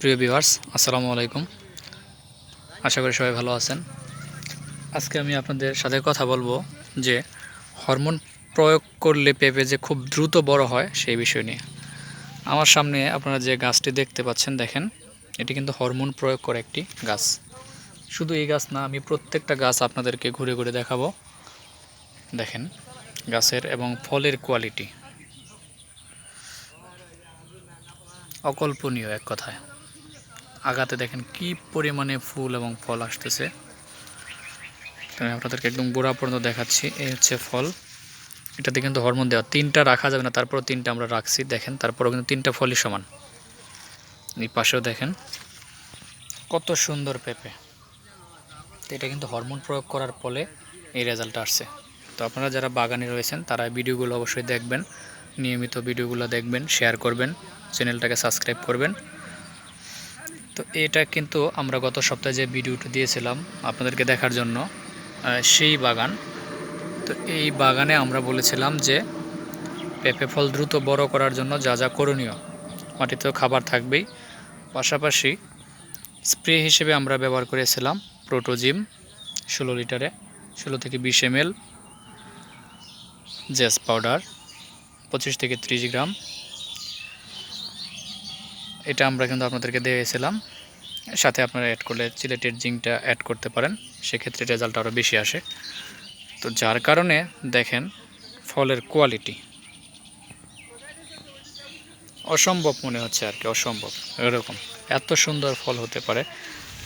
প্রিয় ভিউয়ার্স, আসসালামু আলাইকুম। আশা করি সবাই ভালো আছেন। আজকে আমি আপনাদের সাথে কথা বলব যে হরমোন প্রয়োগ করলে পেঁপে যে খুব দ্রুত বড় হয় সেই বিষয় নিয়ে। আমার সামনে আপনারা যে গাছটি দেখতে পাচ্ছেন, দেখেন, এটি কিন্তু হরমোন প্রয়োগ করে একটি গাছ। শুধু এই গাছ না, আমি প্রত্যেকটা গাছ আপনাদেরকে ঘুরে ঘুরে দেখাবো। দেখেন, গাছের এবং ফলের কোয়ালিটি অকল্পনীয় এক কথায়। আগাতে দেখেন কি পরিমাণে ফুল এবং ফল আসতেছে। আমি আপনাদেরকে একদম গোড়া পর্যন্ত দেখাচ্ছি, এই হচ্ছে ফল। এটাতে কিন্তু হরমোন দেওয়া, তিনটা রাখা যাবে না, তারপরও তিনটা আমরা রাখছি, দেখেন, তারপরেও কিন্তু তিনটা ফলই সমান। এই পাশেও দেখেন, কত সুন্দর পেঁপে। তো এটা কিন্তু হরমোন প্রয়োগ করার ফলে এই রেজাল্টটা আসছে। তো আপনারা যারা বাগানে রয়েছেন, তারা ভিডিওগুলো অবশ্যই দেখবেন, নিয়মিত ভিডিওগুলো দেখবেন, শেয়ার করবেন, চ্যানেলটাকে সাবস্ক্রাইব করবেন। তো এটা কিন্তু আমরা গত সপ্তাহে যে ভিডিওটা দিয়েছিলাম আপনাদেরকে দেখার জন্য সেই বাগান। তো এই বাগানে আমরা বলেছিলাম যে পেঁপে ফল দ্রুত বড় করার জন্য যা যা করণীয়, মাটিতেও খাবার থাকবেই। পাশাপাশি স্প্রে হিসেবে আমরা ব্যবহার করেছিলাম প্রোটোজিম, ষোলো লিটারে, ষোলো থেকে বিশ এম জেস পাউডার, পঁচিশ থেকে ত্রিশ গ্রাম এটা আমরা কিন্তু আপনাদেরকে দিয়েছিলাম। সাথে আপনারা অ্যাড করলে চিলেটের জিঙ্কটা অ্যাড করতে পারেন। সেক্ষেত্রে রেজাল্ট আরও বেশি আসে। তো যার কারণে দেখেন ফলের কোয়ালিটি অসম্ভব মনে হচ্ছে আর কি, অসম্ভব, এরকম। এত সুন্দর ফল হতে পারে।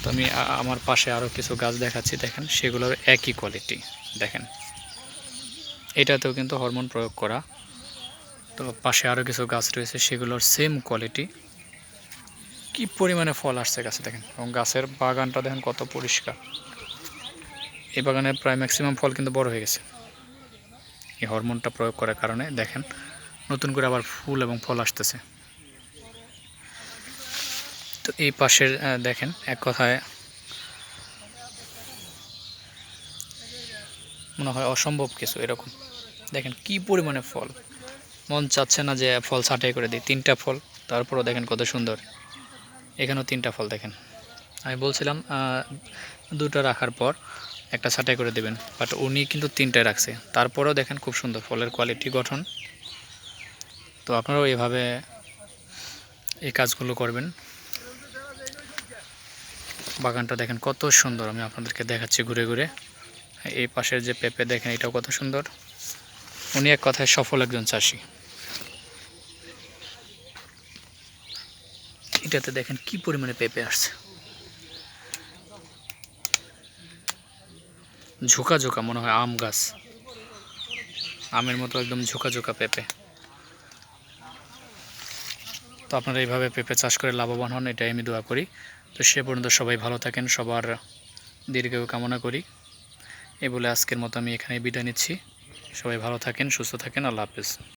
তো আমি আমার পাশে আরও কিছু গাছ দেখাচ্ছি, দেখেন, সেগুলোর একই কোয়ালিটি দেখেন। এটাতেও কিন্তু হরমোন প্রয়োগ করা। তো পাশে আরও কিছু গাছ রয়েছে, সেগুলোর সেম কোয়ালিটি কি পরিমাণে ফল আসছে গাছে দেখেন? এবং গাছের বাগানটা দেখেন কত পরিষ্কার। এই বাগানের প্রায় ম্যাক্সিমাম ফল কিন্তু বড় হয়ে গেছে। এই হরমোনটা প্রয়োগ করার কারণে দেখেন, নতুন করে আবার ফুল এবং ফল আসতেছে। তো এই পাশের দেখেন, এক কথায় মনে হয় অসম্ভব কিছু এরকম। দেখেন কি পরিমাণে ফল। মন চাচ্ছে না যে ফল ছাঁটাই করে দিই, তিনটা ফল, তারপরও দেখেন কত সুন্দর। এখানেও তিনটা ফল দেখেন। আমি বলছিলাম দুটো রাখার পর একটা ছাঁটাই করে দেবেন বাট উনি কিন্তু তিনটায় রাখছে। তারপরেও দেখেন খুব সুন্দর ফলের কোয়ালিটি গঠন। তো আপনারাও এভাবে এই কাজগুলো করবেন। বাগানটা দেখেন কত সুন্দর, আমি আপনাদেরকে দেখাচ্ছি ঘুরে ঘুরে। এই পাশের যে পেঁপে দেখেন, এটাও কত সুন্দর। উনি এক কথায় সফল একজন চাষি। এটাতে দেখেন কি পরিমাণে পেঁপে আসছে। ঝোঁকা ঝোঁকা মনে হয় আম গাছ। আমের মতো একদম ঝোঁকা ঝোঁকা পেঁপে। তো আপনারা এইভাবে পেঁপে চাষ করে লাভবান হন, এটাই আমি দোয়া করি। তো সে পর্যন্ত সবাই ভালো থাকেন, সবার দীর্ঘায়ু কামনা করি। এই বলে আজকের মতো আমি এখানে বিদায় নিচ্ছি। সবাই ভালো থাকেন, সুস্থ থাকেন, আল্লাহ হাফেজ।